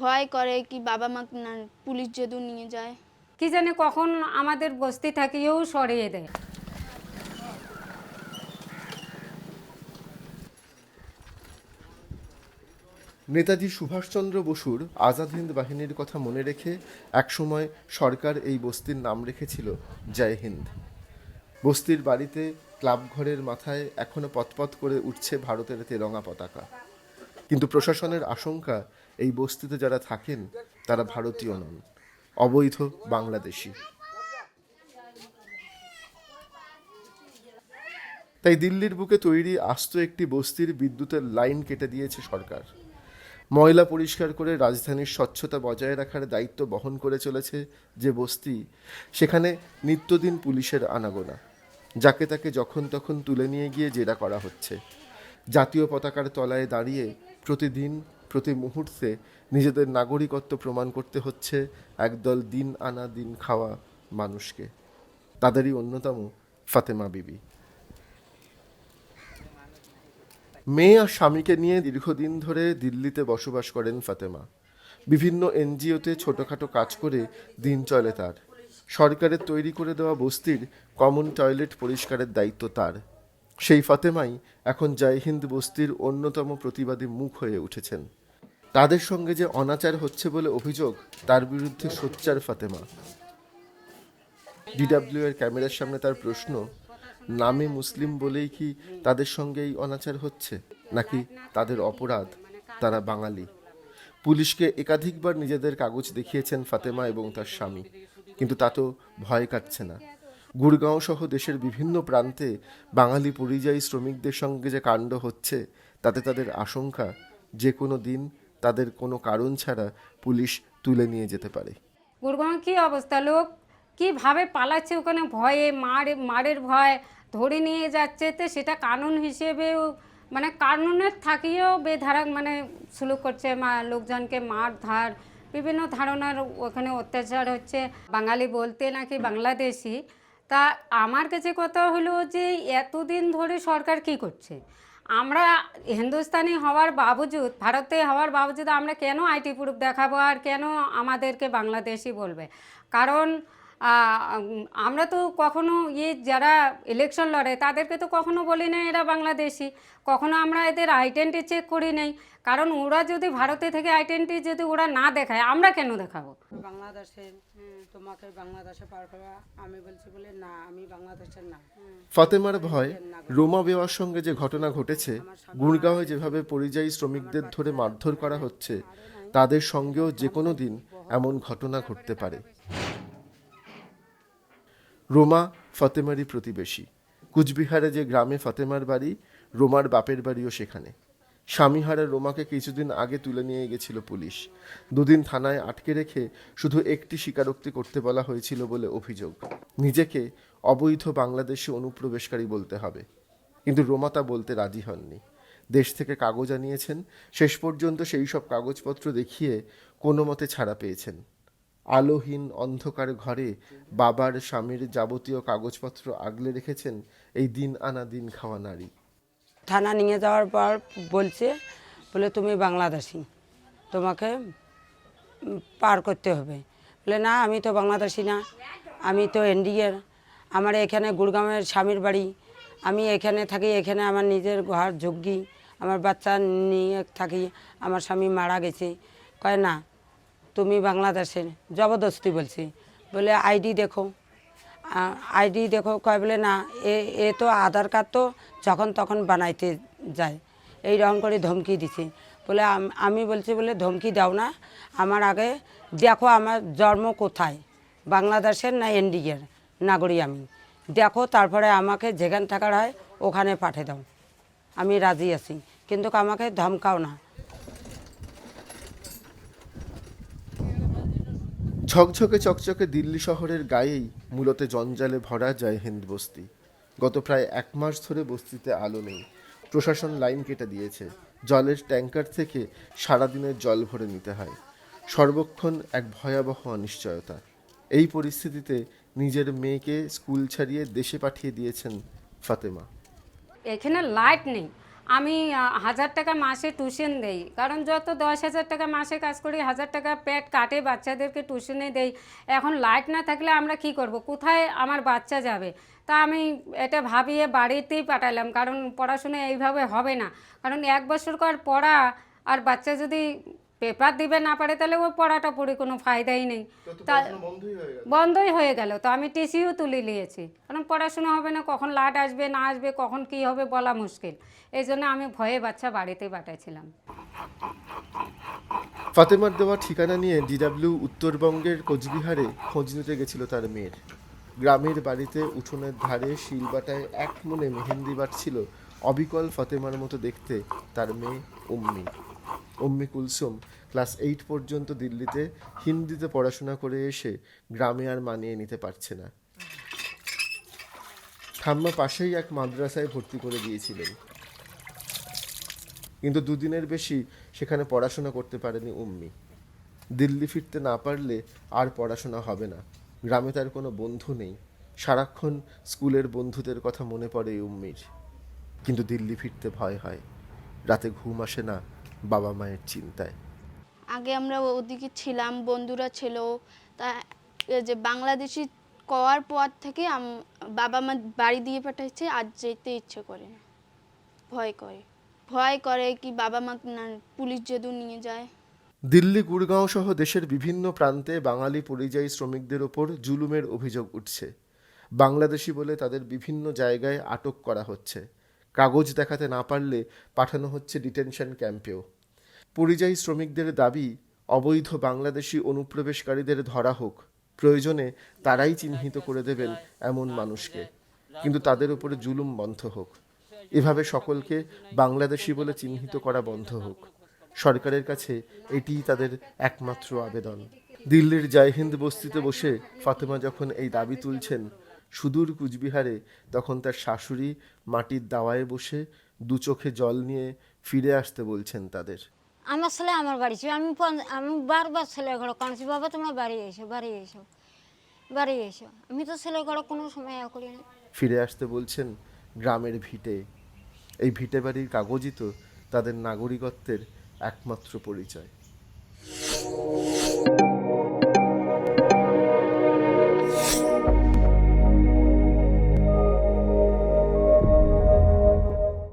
ভয় করে কি বাবা মা না পুলিশ যদি নিয়ে যায়। কি জানে কখন আমাদের বস্তি থাকিয়েও সরিয়ে দেয়। নেতাজি সুভাষচন্দ্র বসুর আজাদ হিন্দ বাহিনীর কথা মনে রেখে একসময় সরকার এই বস্তির নাম রেখেছিল জয় হিন্দ। বস্তির বাড়িতে ক্লাব ঘরের মাথায় এখনও পথপথ করে উঠছে ভারতের তেরঙা পতাকা। কিন্তু প্রশাসনের আশঙ্কা, এই বস্তিতে যারা থাকেন, তারা ভারতীয় নন, অবৈধ বাংলাদেশি। তাই দিল্লির বুকে তৈরি আস্ত একটি বস্তির বিদ্যুতের লাইন কেটে দিয়েছে সরকার। ময়লা পরিষ্কার করে রাজধানীর স্বচ্ছতা বজায় রাখার দায়িত্ব বহন করে চলেছে যে বস্তি, সেখানে নিত্যদিন পুলিশের আনাগোনা, যাকে তাকে যখন তখন তুলে নিয়ে গিয়ে জেরা করা হচ্ছে। জাতীয় পতাকার তলায় দাঁড়িয়ে প্রতিদিন, প্রতি মুহূর্তে নিজেদের নাগরিকত্ব প্রমাণ করতে হচ্ছে একদল দিন আনা, দিন খাওয়া মানুষকে। তাদেরই অন্যতম ফাতেমা বিবি। মেয়ে আর স্বামীকে নিয়ে দীর্ঘদিন ধরে দিল্লিতে বসবাস করেন ফাতেমা। বিভিন্ন এনজিওতে ছোটোখাটো কাজ করে দিন চলে তার। সরকারের তৈরি করে দেওয়া বস্তির কমন টয়লেট পরিষ্কারের দায়িত্ব তার। সেই ফাতেমাই এখন জয় হিন্দ বস্তির অন্যতম প্রতিবাদী মুখ হয়ে উঠেছেন। তাদের সঙ্গে যে অনাচার হচ্ছে বলে অভিযোগ, তার বিরুদ্ধে সোচ্চার ফাতেমা। ডিডাব্লিউ এর ক্যামেরার সামনে তার প্রশ্ন, নামে মুসলিম বলেই কি তাদের সঙ্গে এই অনাচার হচ্ছে? নাকি তাদের অপরাধ, তারা বাঙালি? পুলিশকে একাধিকবার নিজেদের কাগজ দেখিয়েছেন ফাতেমা এবং তার স্বামী, কিন্তু তা তো ভয় কাটছে না। গুড়গাঁও সহ দেশের বিভিন্ন প্রান্তে বাঙালি পরিযায়ী শ্রমিকদের সঙ্গে যে কাণ্ড হচ্ছে, তাতে তাদের আশঙ্কা যে কোনো দিন তাদের কোনো কারণ ছাড়া পুলিশ তুলে নিয়ে যেতে পারে। গুরগাঁও কি অবস্থা? লোক কীভাবে পালাচ্ছে? ওখানে ভয়ে মার, মারের ভয় ধরে নিয়ে যাচ্ছে তো সেটা কানুন হিসেবেও মানে কানুনের থাকিয়েও বেধারা মানে সুলুক করছে মা, লোকজনকে মার ধার বিভিন্ন ধারণার ওখানে অত্যাচার হচ্ছে। বাঙালি বলতে নাকি বাংলাদেশি। তা আমার কাছে কথা হলো যে এতদিন ধরে সরকার কি করছে? আমরা হিন্দুস্তানি হওয়ার বাবজুদ, ভারতে হওয়ার বাবজুদ, আমরা কেন আইটি প্রুফ দেখাবো আর কেন আমাদেরকে বাংলাদেশি বলবে? কারণ আমরা তো কখনো ইয়ে যারা ইলেকশন লড়ে তাদেরকে তো কখনো বলি না এরা বাংলাদেশি। কখনো আমরা এদের আইডেন্টি চেক করি নাই। কারণ ওরা যদি ভারতে থেকে আইডেন্টি যদি ওরা না দেখায় আমরা কেন দেখাবো? বাংলাদেশের তোমাকে বাংলাদেশে পার করা আমি বলছি বলে না আমি বাংলাদেশের না। ফাতেমার ভয় রোমা বেওয়ার সঙ্গে যে ঘটনা ঘটেছে গুড়গাঁওয়ে যেভাবে পরিযায়ী শ্রমিকদের ধরে মারধর করা হচ্ছে তাদের সঙ্গেও যে কোনো দিন এমন ঘটনা ঘটতে পারে। রোমা ফাতেমারই প্রতিবেশী। কুচবিহারে যে গ্রামে ফাতেমার বাড়ি, রোমার বাপের বাড়িও সেখানে। স্বামীহারা রোমাকে কিছুদিন আগে তুলে নিয়ে গেছিল পুলিশ। দুদিন থানায় আটকে রেখে শুধু একটি স্বীকারোক্তি করতে বলা হয়েছিল বলে অভিযোগ। নিজেকে অবৈধ বাংলাদেশে অনুপ্রবেশকারী বলতে হবে। কিন্তু রোমা তা বলতে রাজি হননি। দেশ থেকে কাগজ আনিয়েছেন। শেষ পর্যন্ত সেই সব কাগজপত্র দেখিয়ে কোনো মতে ছাড়া পেয়েছেন। আলোহীন অন্ধকার ঘরে বাবার স্বামীর যাবতীয় কাগজপত্র আগলে রেখেছেন এই দিন আনা দিন খাওয়া নারী। থানা নিয়ে যাওয়ার পর বলছে, বলে তুমি বাংলাদেশি, তোমাকে পার করতে হবে। বলে, না, আমি তো বাংলাদেশি না, আমি তো এনডিএর আমার এখানে গুড়গাঁওয়ের স্বামীর বাড়ি, আমি এখানে থাকি, এখানে আমার নিজের ঘর যোগ্যী, আমার বাচ্চা নিয়ে থাকি, আমার স্বামী মারা গেছে। কয়, না তুমি বাংলাদেশের জবরদস্তি বলছি। বলে আইডি দেখো। আইডি দেখো, কয় বলে না, এ এ তো আধার কার্ড তো যখন তখন বানাইতে যায়। এই রকম করে ধমকি দিছে। বলে আমি বলছি বলে ধমকি দাও না। আমার আগে দেখো আমার জন্ম কোথায়। বাংলাদেশের না ইন্ডিয়ার নাগরিক আমি। দেখো তারপরে আমাকে যেখানে থাকার হয় ওখানে পাঠিয়ে দাও। আমি রাজি আছি। কিন্তু আমাকে ধমকাও না। ঝকঝকে চকচকে দিল্লি শহরের গায়েই মূলত জঞ্জালে ভরা যায় হিন্দ বস্তি। গত প্রায় এক মাস ধরে বস্তিতে আলো নেই। প্রশাসন লাইন কেটে দিয়েছে। জলের ট্যাঙ্কার থেকে সারাদিনের জল ভরে নিতে হয়। সর্বক্ষণ এক ভয়াবহ অনিশ্চয়তা। এই পরিস্থিতিতে নিজের মেয়েকে স্কুল ছাড়িয়ে দেশে পাঠিয়ে দিয়েছেন ফাতেমা। এখানে লাইট নেই। আমি হাজার টাকা মাসে টিউশন দেই। কারণ যত দশ হাজার টাকা মাসে কাজ করি, হাজার টাকা পেট কাটে, বাচ্চাদেরকে টিউশনে দেই। এখন লাইট না থাকলে আমরা কি করব? কোথায় আমার বাচ্চা যাবে? তা আমি এটা ভাবিয়ে বাড়িতেই পাঠালাম। কারণ পড়াশোনা এইভাবে হবে না। কারণ এক বছর পর পড়া, আর বাচ্চা যদি পেপার দিবে না পারে তাহলে ওই পড়াটা পড়ে কোনো ফায়দাই নেই। তা বন্ধই হয়ে গেল। তো আমি টিসিও তুলে নিয়েছি। কারণ পড়াশোনা হবে না কখন লাট আসবে না আসবে কখন কি হবে বলা মুশকিল। এই জন্য আমি ভয়ে বাচ্চা বাড়িতে পাঠাইছিলাম। ফাতেমার দেওয়া ঠিকানা নিয়ে ডিডাব্লিউ উত্তরবঙ্গের কোচবিহারে খোঁজ নিতে গেছিল তার মেয়ের। গ্রামের বাড়িতে উঠোনের ধারে শিলবাটায় এক মনে মেহেন্দি বাটছিল অবিকল ফাতেমার মতো দেখতে তার মেয়ে উম্মি। উম্মি কুলসুম, ক্লাস এইট পর্যন্ত দিল্লিতে হিন্দিতে পড়াশোনা করে এসে গ্রামে আর মানিয়ে নিতে পারছে না। ঠাম্মা পাশেই এক মাদ্রাসায় ভর্তি করে দিয়েছিলেন। কিন্তু দুদিনের বেশি সেখানে পড়াশোনা করতে পারেনি উম্মি। দিল্লি ফিরতে না পারলে আর পড়াশোনা হবে না। গ্রামে তার কোনো বন্ধু নেই। সারাক্ষণ স্কুলের বন্ধুদের কথা মনে পড়ে উম্মির। কিন্তু দিল্লি ফিরতে ভয় হয়। রাতে ঘুম আসে না। বাবা মায়ের চিন্তায়। আগে আমরা ওদিকে ছিলাম বন্ধুরা ছিল। তা যে বাংলাদেশি কওয়ার পর থেকে বাবা মা বাড়ি দিয়ে পাঠাইছে আজ যেতে ইচ্ছে করে না। ভয় করে। ভয় করে কি বাবা মা পুলিশ যদি নিয়ে যায়। দিল্লি গুড়গাঁও সহ দেশের বিভিন্ন প্রান্তে বাঙালি পরিযায়ী শ্রমিকদের ওপর জুলুমের অভিযোগ উঠছে। বাংলাদেশি বলে তাদের বিভিন্ন জায়গায় আটক করা হচ্ছে। কাগজ দেখাতে না পারলে পাঠানো হচ্ছে ডিটেনশন ক্যাম্পেও। পরিযায়ী শ্রমিকদের দাবি, অবৈধ বাংলাদেশি অনুপ্রবেশকারীদের ধরা হোক। প্রয়োজনে তারাই চিহ্নিত করে দেবেন এমন মানুষকে। কিন্তু তাদের উপরে জুলুম বন্ধ হোক। এভাবে সকলকে বাংলাদেশি বলে চিহ্নিত করা বন্ধ হোক। সরকারের কাছে এটিই তাদের একমাত্র আবেদন। দিল্লির জয় হিন্দ বস্তিতে বসে ফাতেমা যখন এই দাবি তুলছেন সুদূর কুচবিহারে তখন তার শাশুড়ি মাটির দাওয়ায় বসে দু চোখে জল নিয়ে ফিরে আসতে বলছেন তাদের। আমার ছেলে আমার বাড়ি ছিল। আমি আমি বারবার ছেলে ঘরে কাঁদছি বাবা তোমরা বাড়ি এসো বাড়ি এসো বাড়ি এসো। আমি তো ছেলে ঘরে কোনো সময় করি না। ফিরে আসতে বলছেন গ্রামের ভিটে। এই ভিটে বাড়ির কাগজই তো তাদের নাগরিকত্বের একমাত্র পরিচয়।